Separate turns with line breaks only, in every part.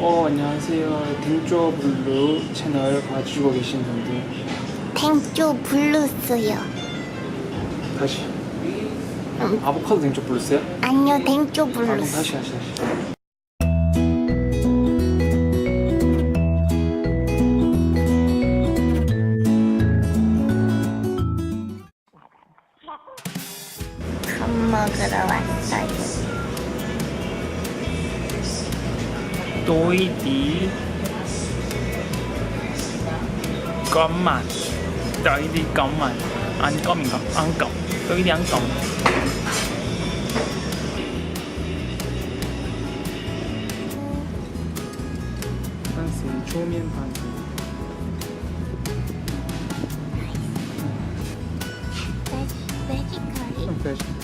어 안녕하세요 댕조 블루 채널 봐주고 계신 분들
탱조 블루스요.
다시 아보카도 댕조 블루스요?
아니요, 탱조
아 그럼
블루스.
다시 다시 다시 quy tí. Có mặt. Tới đi có mặt ăn có mình có ăn cộng tới đi ăn
cộng chua miên
phản Veggie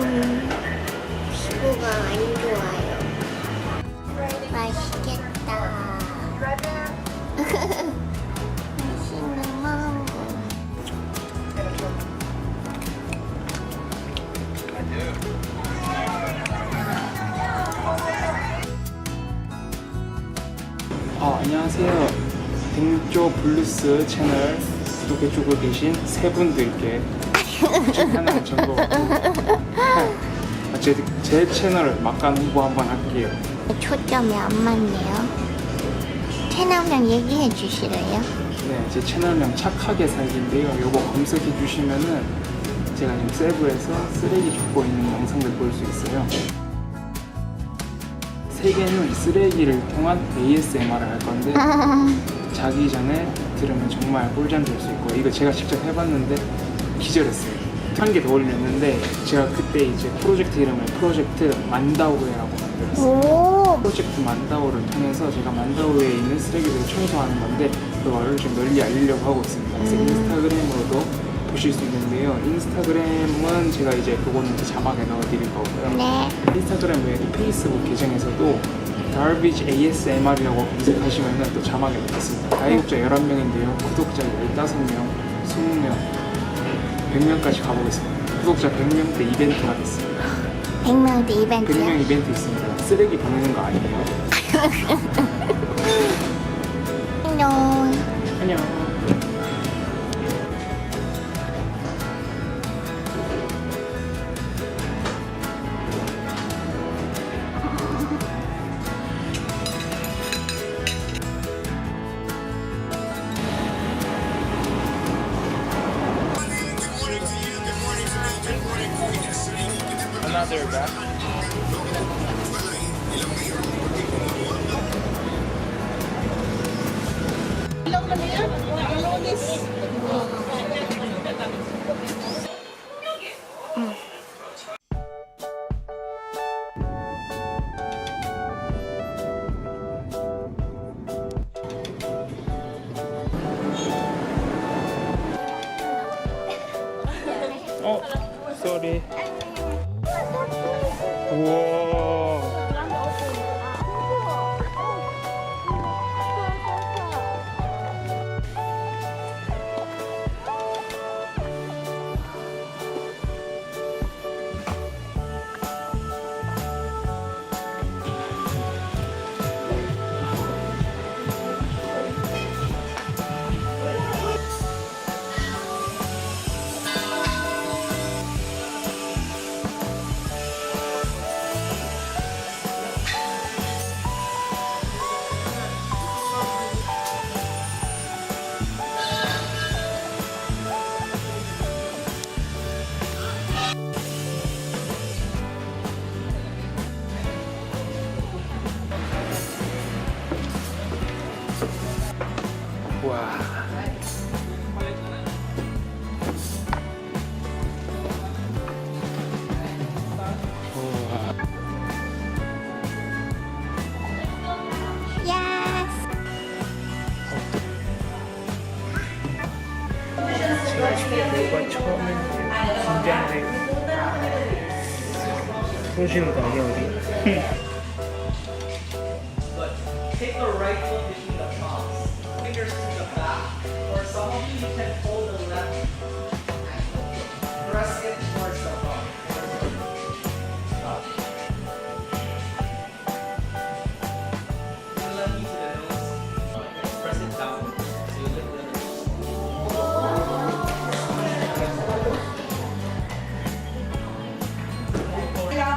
음, 피부가 안 좋아요. 맛있겠다. 맛있는 망고.
아, 안녕하세요. 댕조 블루스 채널 구독해주고 계신 세 분들께 하나 정보 아, 제, 제 채널 막간 홍보 한번 할게요.
초점이 안 맞네요. 채널명 얘기해 주시래요?
네, 제 채널명 착하게 살기인데요. 요거 검색해 주시면은 제가 지금 세부에서 쓰레기 줍고 있는 영상들 볼 수 있어요. 세계는 쓰레기를 통한 ASMR을 할 건데 자기 전에 들으면 정말 꿀잠 잘수 있고 이거 제가 직접 해봤는데 기절했어요. 한 개 더 올렸는데 제가 그때 이제 프로젝트 이름을 프로젝트 만다우에라고 만들었어요.
오,
프로젝트 만다오를 통해서 제가 만다오에 있는 쓰레기들을 청소하는 건데 그거를 좀 널리 알리려고 하고 있습니다. 그래서
음.
인스타그램으로도 보실 수 있는데요. 인스타그램은 제가 이제 그거는 그 자막에 넣어드릴 거고요.
네.
인스타그램 외에 페이스북 계정에서도 Garbage ASMR이라고 검색하시면 또 자막에 넣겠습니다. 가입자 11명인데요. 구독자 15명, 20명, 100명까지 가보겠습니다. 구독자 100명 때 이벤트 하겠습니다.
100명 대 이벤트요?
100명 이벤트 있습니다. 쓰레기 보내는 거 아니에요?
안녕.
안녕.
there, guy. Mm. Oh, sorry. Whoa. 通讯的感应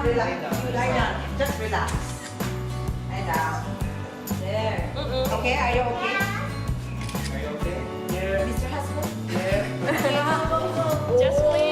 relax. Lie down. Just relax. Lie down. There. Okay, are you okay?
Are you okay? Yeah.
Mr. Husband?
Yeah.
Just please.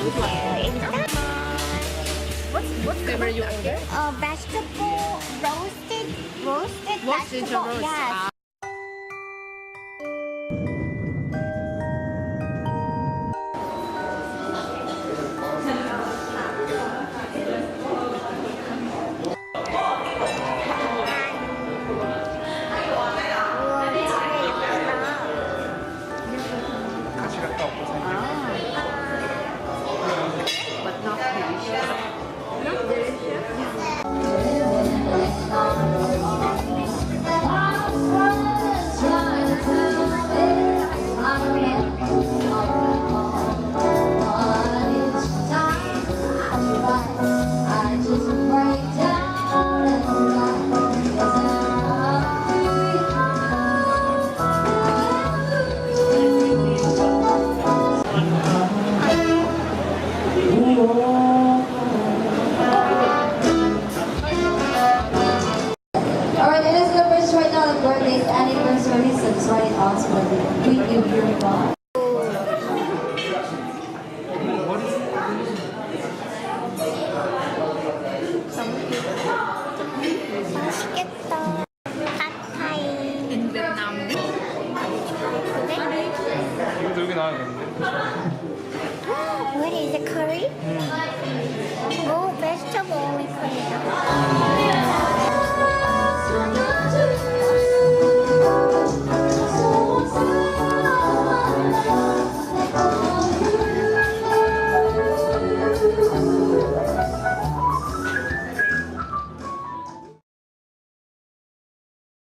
Thank you, thank you. It's
What what flavor you order?
uh, vegetable roasted, roasted,
Roasted
vegetable.
roast.
Yes. 우
sincerely, satisfy us with the good of